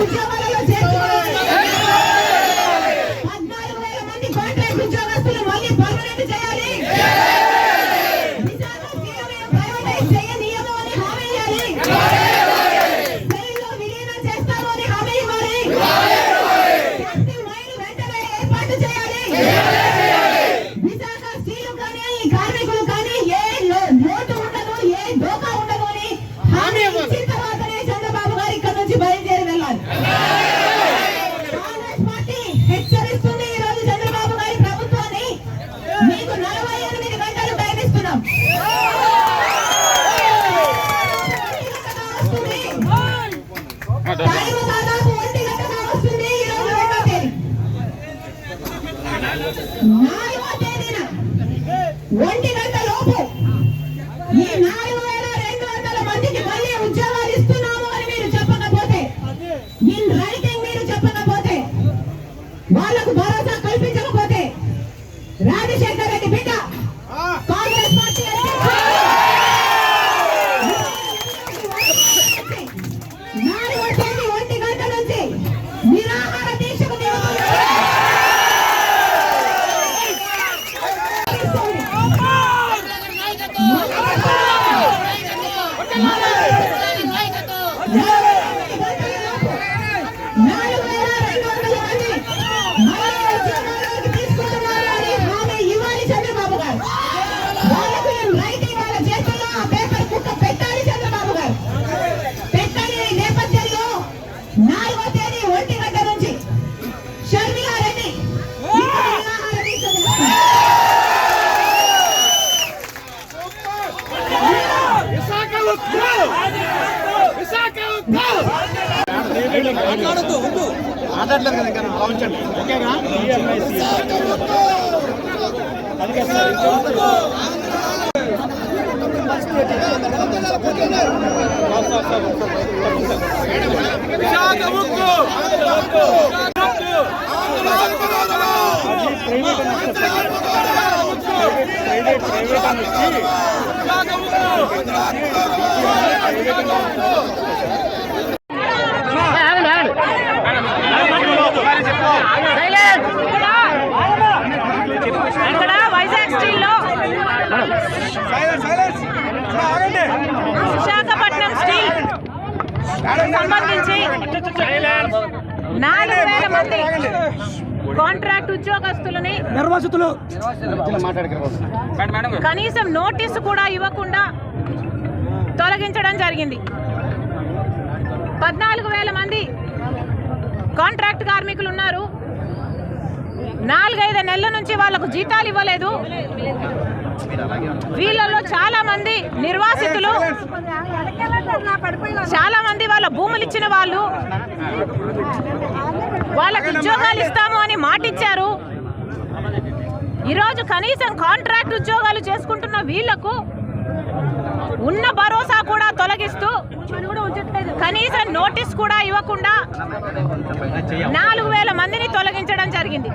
ఉద్యోగాలలో చేర్చుకోవాలి yeah. మాట్లాడలేదు కదా ఇంకా అలా ఉంచండి ఓకేనా? విశాఖపట్నం స్టీల్ సంబంధించి నాలుగు వేల మంది కాంట్రాక్ట్ ఉద్యోగస్తులని నిర్వాసితులు. కనీసం నోటీసు కూడా ఇవ్వకుండా తొలగించడం జరిగింది. పద్నాలుగు వేల మంది కాంట్రాక్ట్ నాలుగైదు నెలల నుంచి వాళ్ళకు జీతాలు ఇవ్వలేదు. వీళ్ళలో చాలా మంది నిర్వాసితులు చాలా మంది వాళ్ళ భూములు ఇచ్చిన వాళ్ళు వాళ్ళకి ఉద్యోగాలు ఇస్తాము అని మాటిచ్చారు. ఈరోజు కనీసం కాంట్రాక్ట్ ఉద్యోగాలు చేసుకుంటున్న వీళ్ళకు ఉన్న భరోసా కూడా కనీసం నోటీస్ కూడా ఇవ్వకుండా నాలుగు వేల మందిని తొలగించడం జరిగింది.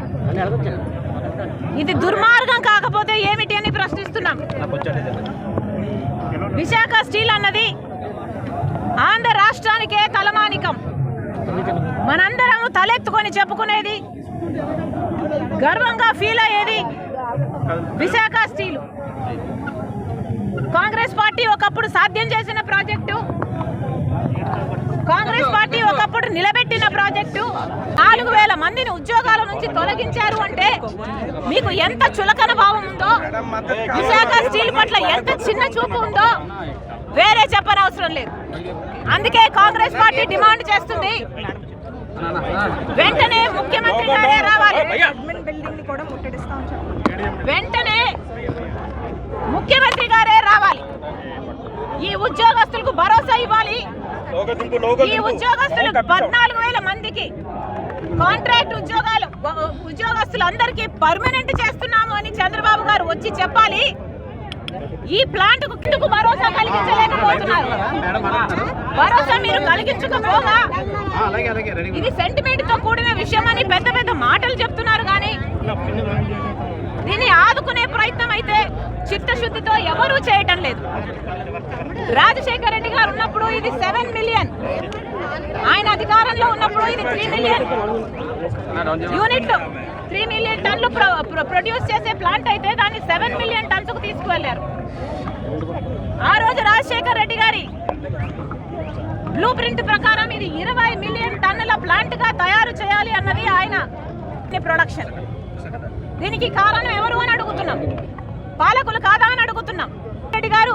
ఇది దుర్మార్గం కాకపోతే ఏమిటి అని ప్రశ్నిస్తున్నాం. విశాఖ స్టీల్ అన్నది ఆంధ్ర రాష్ట్రానికే తలమానికం. మనందరము తలెత్తుకొని చెప్పుకునేది గర్వంగా ఫీల్ అయ్యేది విశాఖ స్టీల్. కాంగ్రెస్ పార్టీ ఒకప్పుడు సాధ్యం చేసిన కాంగ్రెస్ పార్టీ ఒకప్పుడు నిలబెట్టిన ప్రాజెక్టు నాలుగు వేల మందిని ఉద్యోగాల నుంచి తొలగించారు అంటే మీకు ఎంత చులకన భావం ఉందో? విశాఖ స్టీల్ పట్ల ఎంత చిన్న చూపు ఉందో వేరే చెప్పనవసరం లేదు. అందుకే కాంగ్రెస్ పార్టీ డిమాండ్ చేస్తుంది. వెంటనే ముఖ్యమంత్రి గారే రావాలి. వెంటనే ముఖ్యమంత్రి గారే రావాలి. ఈ ఉద్యోగస్తులకు భరోసా ఇవ్వాలి. ఈ ఉద్యోగస్తులు పద్నాలుగు వేల మందికి కాంట్రాక్ట్ ఉద్యోగాలు ఉద్యోగస్తులందరికీ పర్మనెంట్ చేస్తున్నాము అని చంద్రబాబు గారు వచ్చి చెప్పాలి. ఈ ప్లాంట్కు భరోసా కలిగించలేకపోతున్నారు. భరోసా మీరు కలిగించకపోగా అలాగే అలాగే రెడీ ఇది సెంటిమెంట్తో కూడిన విషయం అని పెద్ద పెద్ద మాటలు చెప్తున్నారు కానీ దీన్ని ఆదుకునే ప్రయత్నం అయితే చిత్తశుద్ధితో ఎవరూ చేయటం లేదు. రాజశేఖర రెడ్డి గారు ఉన్నప్పుడు ఇది సెవెన్ మిలియన్. ఆయన అధికారంలో ఉన్నప్పుడు ఇది త్రీ మిలియన్. యూనిట్లు త్రీ మిలియన్ టన్లు ప్రొ- ప్రొ- ప్రొడ్యూస్ చేసే ప్లాంట్ అయితే దాన్ని సెవెన్ మిలియన్ టన్స్కు తీసుకువెళ్ళారు ఆ రోజు రాజశేఖర రెడ్డి గారి బ్లూ ప్రింట్ ప్రకారం ఇది ఇరవై మిలియన్ టన్నుల ప్లాంట్గా తయారు చేయాలి అన్నది ఆయన ప్రొడక్షన్. దీనికి కారణం ఎవరు అని అడుగుతున్నాం. పాలకులు కాదా అని అడుగుతున్నాం. రెడ్డి గారు